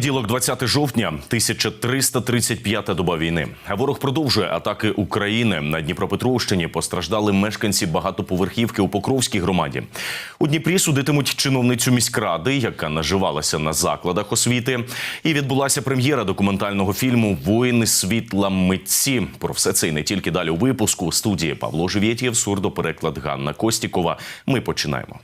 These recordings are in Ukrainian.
Понеділок, 20 жовтня, 1335 доба війни. Ворог продовжує атаки України на Дніпропетровщині. Постраждали мешканці багатоповерхівки у Покровській громаді. У Дніпрі судитимуть чиновницю міськради, яка наживалася на закладах освіти. І відбулася прем'єра документального фільму Воїни світла митці. Про все це і не тільки далі у випуску студії Павло Живєтєв, сурдопереклад Ганна Костікова. Ми починаємо.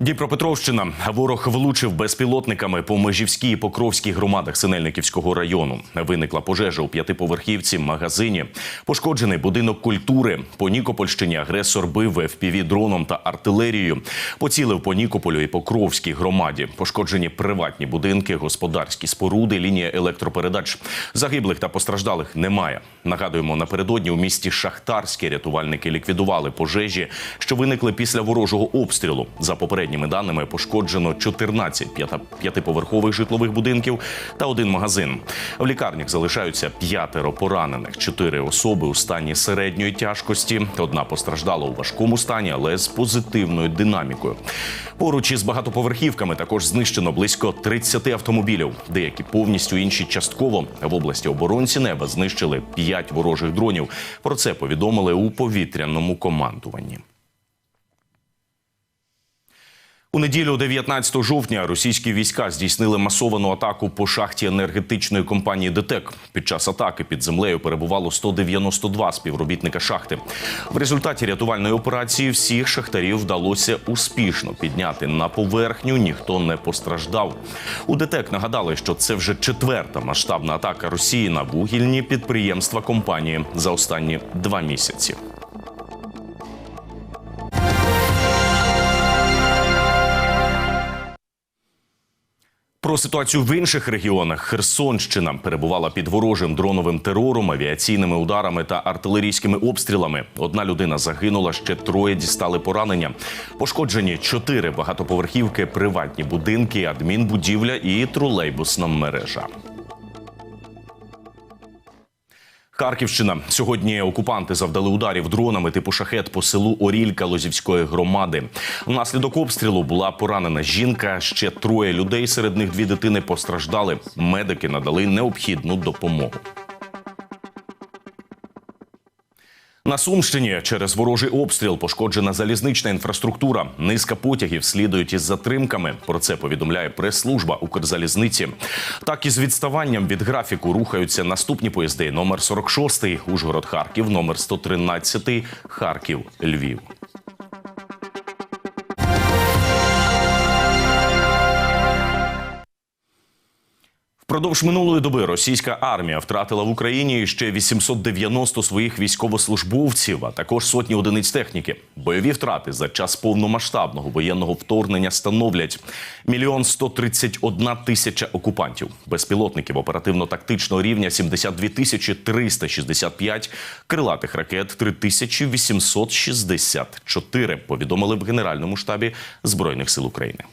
Дніпропетровщина. Ворог влучив безпілотниками по Межівській і Покровській громадах Синельниківського району. Виникла пожежа у п'ятиповерхівці, магазині. Пошкоджений будинок культури. По Нікопольщині агресор бив fpv дроном та артилерією. Поцілив по Нікополю і Покровській громаді. Пошкоджені приватні будинки, господарські споруди, лінія електропередач. Загиблих та постраждалих немає. Нагадуємо, напередодні у місті Шахтарське рятувальники ліквідували пожежі, що виникли після ворожого обстрілу. За попередніми даними пошкоджено 14 п'ятиповерхових житлових будинків та один магазин. В лікарнях залишаються п'ятеро поранених, чотири особи у стані середньої тяжкості. Одна постраждала у важкому стані, але з позитивною динамікою. Поруч із багатоповерхівками також знищено близько 30 автомобілів. Деякі повністю інші частково в області оборонці неба знищили 5 ворожих дронів. Про це повідомили у повітряному командуванні. У неділю, 19 жовтня, російські війська здійснили масовану атаку по шахті енергетичної компанії ДТЕК. Під час атаки під землею перебувало 192 співробітника шахти. В результаті рятувальної операції всіх шахтарів вдалося успішно підняти на поверхню. Ніхто не постраждав. У ДТЕК нагадали, що це вже четверта масштабна атака Росії на вугільні підприємства компанії за останні два місяці. Про ситуацію в інших регіонах Херсонщина перебувала під ворожим дроновим терором, авіаційними ударами та артилерійськими обстрілами. Одна людина загинула, ще троє дістали поранення. Пошкоджені чотири багатоповерхівки, приватні будинки, адмінбудівля і тролейбусна мережа. Харківщина сьогодні окупанти завдали ударів дронами типу шахет по селу Орілька Лозівської громади. Внаслідок обстрілу була поранена жінка. Ще троє людей, серед них дві дитини постраждали. Медики надали необхідну допомогу. На Сумщині через ворожий обстріл пошкоджена залізнична інфраструктура. Низка потягів слідують із затримками. Про це повідомляє прес-служба Укрзалізниці. Так із відставанням від графіку рухаються наступні поїзди: номер 46 Ужгород Харків, номер 113 Харків Львів. Впродовж минулої доби російська армія втратила в Україні ще 890 своїх військовослужбовців, а також сотні одиниць техніки. Бойові втрати за час повномасштабного воєнного вторгнення становлять мільйон 131 тисяча окупантів, безпілотників оперативно-тактичного рівня 72 тисячі 365, крилатих ракет 3864, повідомили в Генеральному штабі Збройних сил України.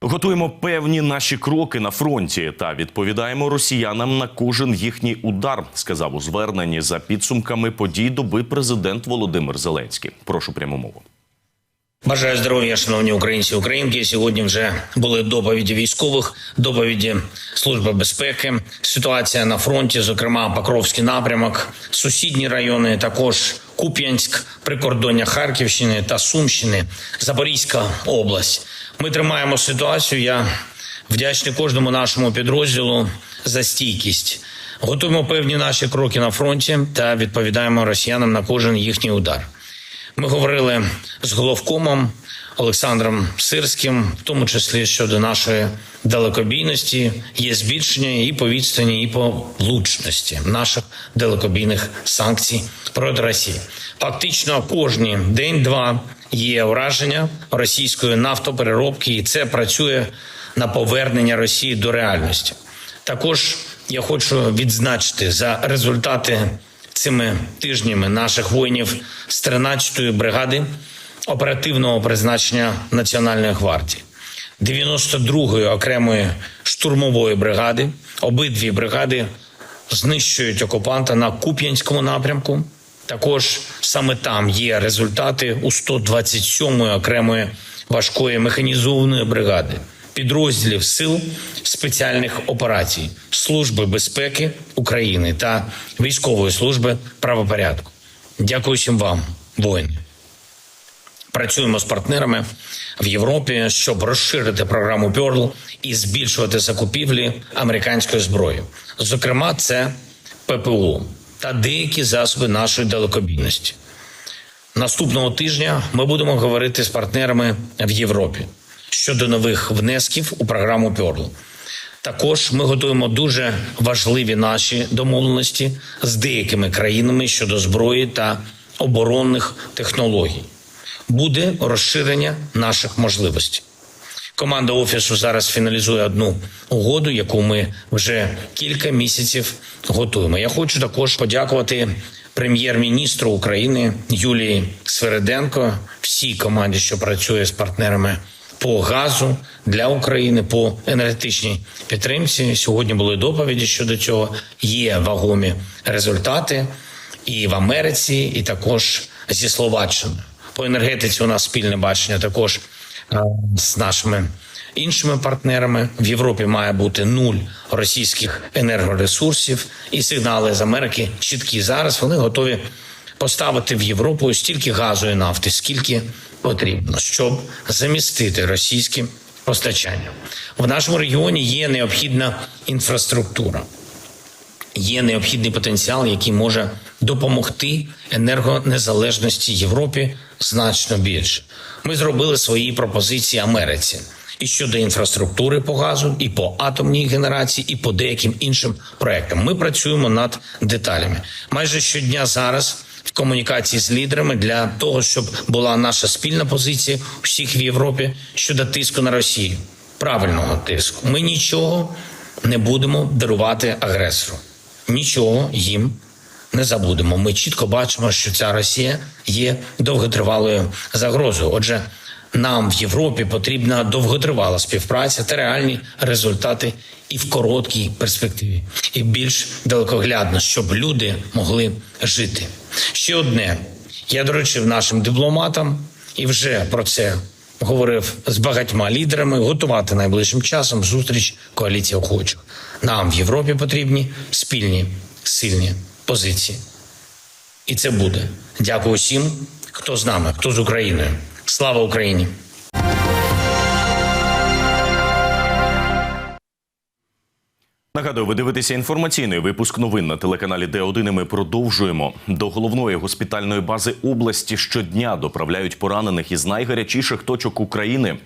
Готуємо певні наші кроки на фронті та відповідаємо росіянам на кожен їхній удар, сказав у зверненні за підсумками подій доби президент Володимир Зеленський. Прошу пряму мову. Бажаю здоров'я, шановні українці і українки. Сьогодні вже були доповіді військових, доповіді Служби безпеки. Ситуація на фронті, зокрема Покровський напрямок, сусідні райони, також Куп'янськ, прикордоння Харківщини та Сумщини, Запорізька область. Ми тримаємо ситуацію. Я вдячний кожному нашому підрозділу за стійкість. Готуємо певні наші кроки на фронті та відповідаємо росіянам на кожен їхній удар. Ми говорили з головкомом Олександром Сирським, в тому числі щодо нашої далекобійності, є збільшення і по відстані, і по влучності наших далекобійних санкцій проти Росії. Фактично, кожні день-два є ураження російської нафтопереробки, і це працює на повернення Росії до реальності. Також я хочу відзначити за результати цими тижнями наших воїнів з 13-ї бригади оперативного призначення Національної гвардії, 92-ї окремої штурмової бригади. Обидві бригади знищують окупанта на Куп'янському напрямку Також саме там є результати у 127-ї окремої важкої механізованої бригади, підрозділів сил спеціальних операцій, Служби безпеки України та військової служби правопорядку. Дякую всім вам, воїни. Працюємо з партнерами в Європі, щоб розширити програму Pearl і збільшувати закупівлі американської зброї. Зокрема, це ППО та деякі засоби нашої далекобійності. Наступного тижня ми будемо говорити з партнерами в Європі щодо нових внесків у програму Pearl. Також ми готуємо дуже важливі наші домовленості з деякими країнами щодо зброї та оборонних технологій. Буде розширення наших можливостей. Команда офісу зараз фіналізує одну угоду, яку ми вже кілька місяців готуємо. Я хочу також подякувати прем'єр-міністру України Юлії Свериденко, всій команді, що працює з партнерами по газу для України по енергетичній підтримці. Сьогодні були доповіді щодо цього. Є вагомі результати і в Америці, і також зі Словаччини. По енергетиці у нас спільне бачення також е, з нашими іншими партнерами. В Європі має бути нуль російських енергоресурсів, і сигнали з Америки чіткі зараз. Вони готові поставити в Європу стільки газу і нафти, скільки потрібно, щоб замістити російські постачання. В нашому регіоні є необхідна інфраструктура є необхідний потенціал, який може допомогти енергонезалежності Європі значно більше. Ми зробили свої пропозиції Америці і щодо інфраструктури по газу, і по атомній генерації, і по деяким іншим проектам. Ми працюємо над деталями. Майже щодня зараз. В комунікації з лідерами для того, щоб була наша спільна позиція всіх в Європі щодо тиску на Росію, правильного тиску. Ми нічого не будемо дарувати агресору нічого їм не забудемо. Ми чітко бачимо, що ця Росія є довготривалою загрозою. Отже, нам в Європі потрібна довготривала співпраця та реальні результати і в короткій перспективі, і більш далекоглядно, щоб люди могли жити. Ще одне я доручив нашим дипломатам і вже про це говорив з багатьма лідерами готувати найближчим часом зустріч коаліції охочих. Нам в Європі потрібні спільні сильні позиції. І це буде. Дякую всім, хто з нами, хто з Україною. Слава Україні! Нагадую, ви дивитеся інформаційний випуск новин на телеканалі Д1. і Ми продовжуємо до головної госпітальної бази області. Щодня доправляють поранених із найгарячіших точок України.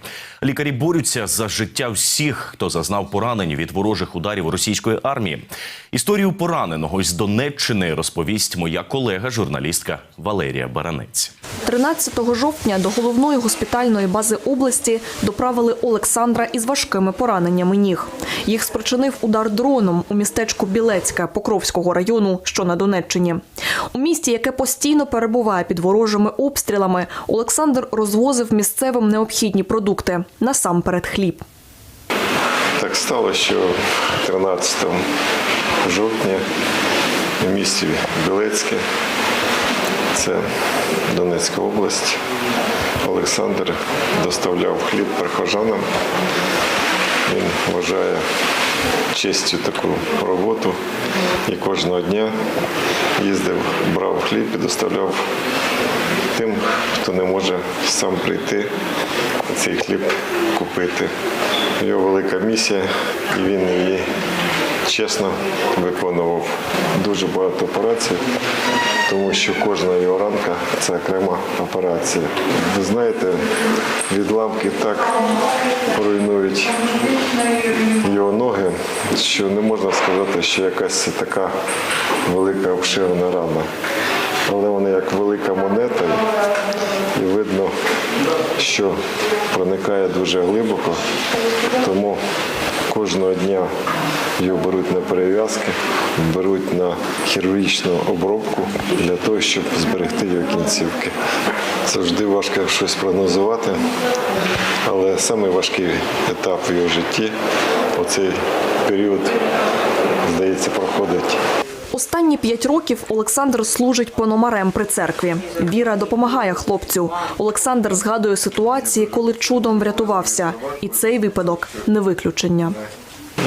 Лікарі борються за життя всіх, хто зазнав поранень від ворожих ударів російської армії. Історію пораненого із Донеччини розповість моя колега, журналістка Валерія Баранець. 13 жовтня до головної госпітальної бази області доправили Олександра із важкими пораненнями ніг. Їх спричинив удар дроном у містечку Білецьке Покровського району, що на Донеччині. У місті, яке постійно перебуває під ворожими обстрілами, Олександр розвозив місцевим необхідні продукти, насамперед хліб. Так стало, що 13 жовтня в місті Білецьке, це Донецька область, Олександр доставляв хліб прихожанам. Він вважає честю таку роботу і кожного дня їздив, брав хліб і доставляв тим, хто не може сам прийти цей хліб купити. Його велика місія, і він її чесно виконував дуже багато операцій, тому що кожна його ранка це окрема операція. Ви знаєте, відламки так руйнують його ноги, що не можна сказати, що якась така велика обширна рана. Але вона як велика монета, і видно, що проникає дуже глибоко, тому кожного дня його беруть на перев'язки, беруть на хірургічну обробку для того, щоб зберегти його кінцівки. Завжди важко щось прогнозувати, але найважкий етап в його житті оцей період, здається, проходить Останні п'ять років Олександр служить пономарем при церкві. Віра допомагає хлопцю. Олександр згадує ситуації, коли чудом врятувався, і цей випадок не виключення.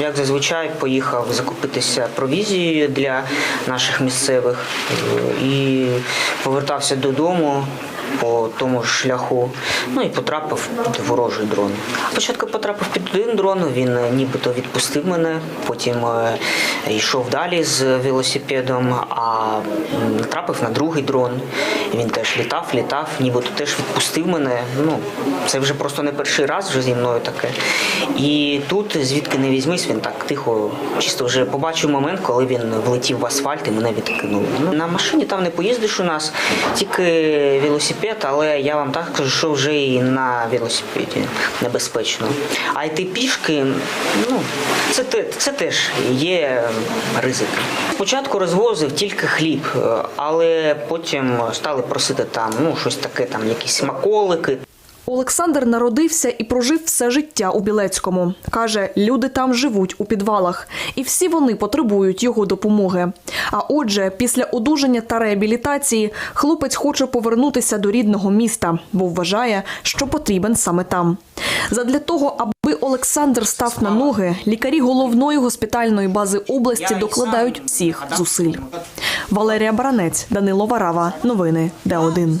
Як зазвичай поїхав закупитися провізією для наших місцевих е, і повертався додому по тому ж шляху. Ну і потрапив під ворожий дрон. Спочатку потрапив під один дрон, він е, нібито відпустив мене, потім е, йшов далі з велосипедом, а натрапив на другий дрон. Він теж літав, літав, нібито теж відпустив мене. Ну, це вже просто не перший раз вже зі мною таке. І тут, звідки не візьмись, він так тихо, чисто вже побачив момент, коли він влетів в асфальт і мене відкинуло. Ну, на машині там не поїздиш у нас, тільки велосипед, але я вам так скажу, що вже і на велосипеді небезпечно. А йти пішки, ну, це, це теж є ризики. Спочатку розвозив тільки хліб, але потім стали просити там ну, щось таке, там якісь смаколики. Олександр народився і прожив все життя у Білецькому. Каже, люди там живуть у підвалах, і всі вони потребують його допомоги. А отже, після одужання та реабілітації хлопець хоче повернутися до рідного міста, бо вважає, що потрібен саме там. Задля того, аби Олександр став на ноги, лікарі головної госпітальної бази області докладають всіх зусиль. Валерія Баранець, Данило Варава. Новини Д1.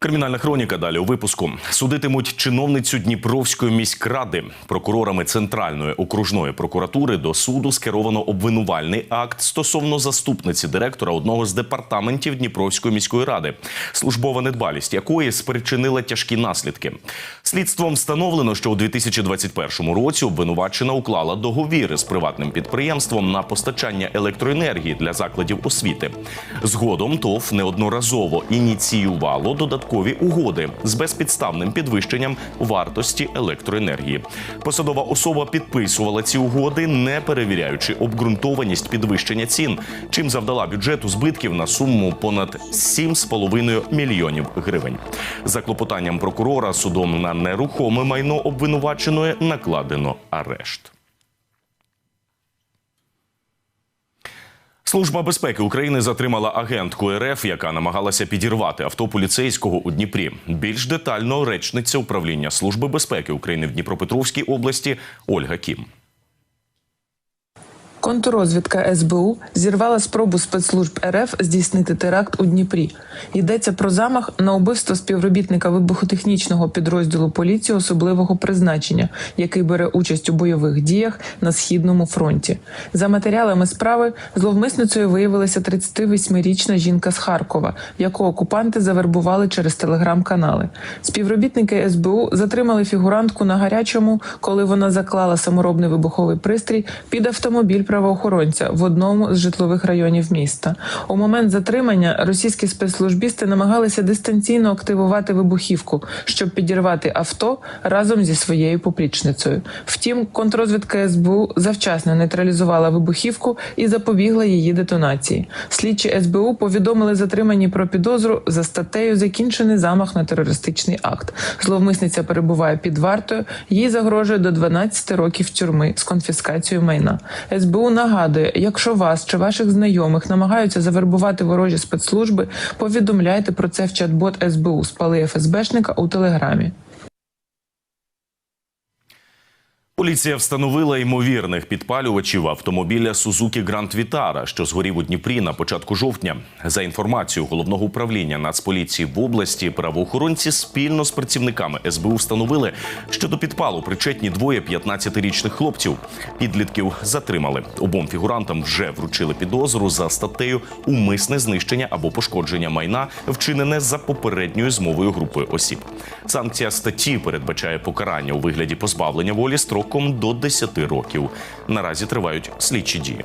Кримінальна хроніка далі у випуску судитимуть чиновницю Дніпровської міськради. Прокурорами Центральної окружної прокуратури до суду скеровано обвинувальний акт стосовно заступниці директора одного з департаментів Дніпровської міської ради, службова недбалість якої спричинила тяжкі наслідки. Слідством встановлено, що у 2021 році обвинувачена уклала договіри з приватним підприємством на постачання електроенергії для закладів освіти. Згодом ТОВ неодноразово ініціювало додаткові угоди з безпідставним підвищенням вартості електроенергії. Посадова особа підписувала ці угоди, не перевіряючи обґрунтованість підвищення цін, чим завдала бюджету збитків на суму понад 7,5 мільйонів гривень. За клопотанням прокурора судом на нерухоме майно обвинуваченої накладено арешт. Служба безпеки України затримала агентку РФ, яка намагалася підірвати авто поліцейського у Дніпрі. Більш детально речниця управління Служби безпеки України в Дніпропетровській області Ольга Кім. Контррозвідка СБУ зірвала спробу спецслужб РФ здійснити теракт у Дніпрі. Йдеться про замах на убивство співробітника вибухотехнічного підрозділу поліції особливого призначення, який бере участь у бойових діях на східному фронті. За матеріалами справи зловмисницею виявилася 38-річна жінка з Харкова, яку окупанти завербували через телеграм-канали. Співробітники СБУ затримали фігурантку на гарячому, коли вона заклала саморобний вибуховий пристрій під автомобіль правоохоронця в одному з житлових районів міста. У момент затримання російські спецслужбісти намагалися дистанційно активувати вибухівку, щоб підірвати авто разом зі своєю поплічницею. Втім, контррозвідка СБУ завчасно нейтралізувала вибухівку і запобігла її детонації. Слідчі СБУ повідомили затримані про підозру за статтею Закінчений замах на терористичний акт. Зловмисниця перебуває під вартою. Їй загрожує до 12 років тюрми з конфіскацією майна. СБУ нагадує, якщо вас чи ваших знайомих намагаються завербувати ворожі спецслужби, повідомляйте про це в чат-бот СБУ спали ФСБшника у телеграмі. Поліція встановила ймовірних підпалювачів автомобіля Сузуки Гранд Вітара, що згорів у Дніпрі на початку жовтня. За інформацією головного управління Нацполіції в області, правоохоронці спільно з працівниками СБУ встановили, що до підпалу причетні двоє 15-річних хлопців. Підлітків затримали. Обом фігурантам вже вручили підозру за статтею умисне знищення або пошкодження майна, вчинене за попередньою змовою групою осіб. Санкція статті передбачає покарання у вигляді позбавлення волі строком до 10 років. Наразі тривають слідчі дії.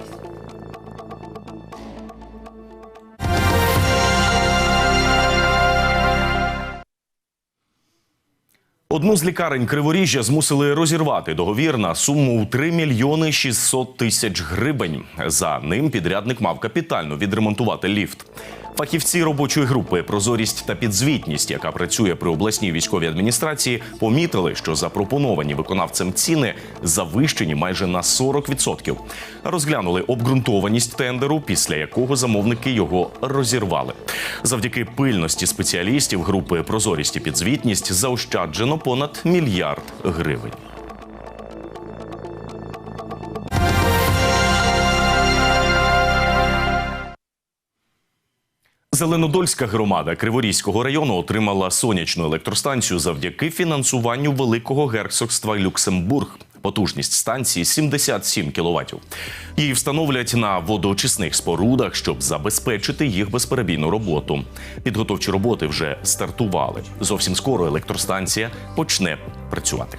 Одну з лікарень Криворіжжя змусили розірвати договір на суму у 3 мільйони 600 тисяч гривень. За ним підрядник мав капітально відремонтувати ліфт. Фахівці робочої групи Прозорість та підзвітність, яка працює при обласній військовій адміністрації, помітили, що запропоновані виконавцем ціни завищені майже на 40%. Розглянули обґрунтованість тендеру, після якого замовники його розірвали. Завдяки пильності спеціалістів групи Прозорість і підзвітність заощаджено понад мільярд гривень. Зеленодольська громада Криворізького району отримала сонячну електростанцію завдяки фінансуванню Великого герцогства Люксембург. Потужність станції 77 кВт. Її встановлять на водоочисних спорудах, щоб забезпечити їх безперебійну роботу. Підготовчі роботи вже стартували. Зовсім скоро електростанція почне працювати.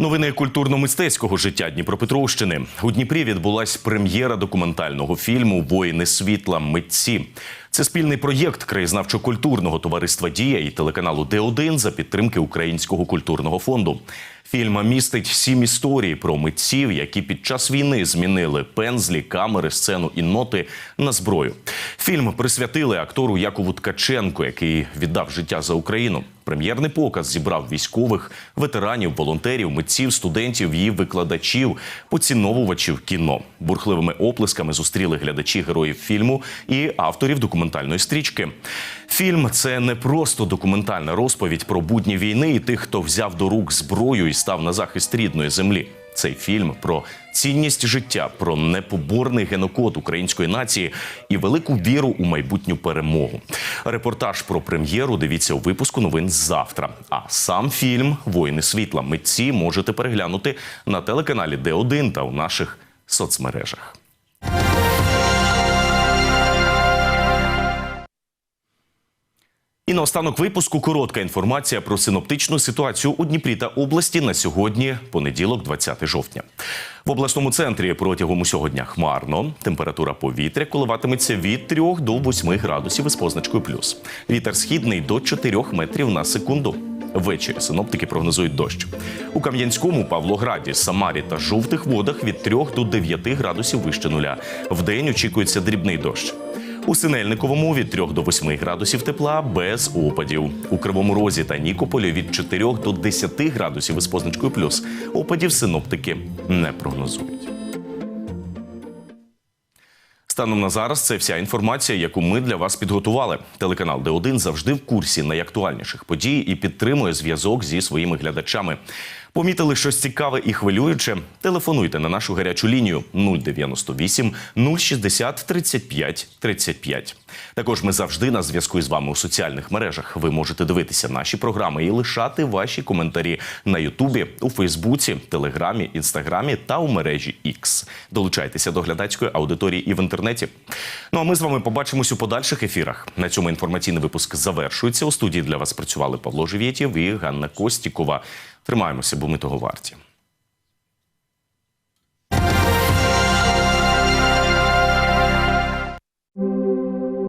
Новини культурно-мистецького життя Дніпропетровщини у Дніпрі відбулась прем'єра документального фільму Воїни світла митці. Це спільний проєкт краєзнавчо-культурного товариства Дія і телеканалу Д1 за підтримки Українського культурного фонду. Фільм містить сім історій про митців, які під час війни змінили пензлі, камери, сцену і ноти на зброю. Фільм присвятили актору Якову Ткаченку, який віддав життя за Україну. Прем'єрний показ зібрав військових, ветеранів, волонтерів, митців, студентів і викладачів, поціновувачів кіно. Бурхливими оплесками зустріли глядачі героїв фільму і авторів документальної стрічки. Фільм це не просто документальна розповідь про будні війни і тих, хто взяв до рук зброю і став на захист рідної землі. Цей фільм про цінність життя, про непоборний генокод української нації і велику віру у майбутню перемогу. Репортаж про прем'єру дивіться у випуску новин завтра. А сам фільм Воїни світла митці можете переглянути на телеканалі Д1 та у наших соцмережах. І наостанок випуску коротка інформація про синоптичну ситуацію у Дніпрі та області на сьогодні, понеділок, 20 жовтня. В обласному центрі протягом усього дня хмарно. Температура повітря коливатиметься від 3 до 8 градусів із позначкою плюс. Вітер східний до 4 метрів на секунду. Ввечері синоптики прогнозують дощ. У Кам'янському, Павлограді, Самарі та жовтих водах від 3 до 9 градусів вище нуля. Вдень очікується дрібний дощ. У Синельниковому від 3 до 8 градусів тепла без опадів. У Кривому Розі та Нікополі від 4 до 10 градусів із позначкою плюс. Опадів синоптики не прогнозують. Станом на зараз це вся інформація, яку ми для вас підготували. Телеканал Д1 завжди в курсі найактуальніших подій і підтримує зв'язок зі своїми глядачами. Помітили щось цікаве і хвилююче? Телефонуйте на нашу гарячу лінію 098 060 35 35. Також ми завжди на зв'язку із вами у соціальних мережах. Ви можете дивитися наші програми і лишати ваші коментарі на Ютубі, у Фейсбуці, Телеграмі, Інстаграмі та у мережі X. Долучайтеся до глядацької аудиторії і в інтернеті. Ну а ми з вами побачимось у подальших ефірах. На цьому інформаційний випуск завершується. У студії для вас працювали Павло Живєтєв і Ганна Костікова. Тримаємося, бо ми того варті.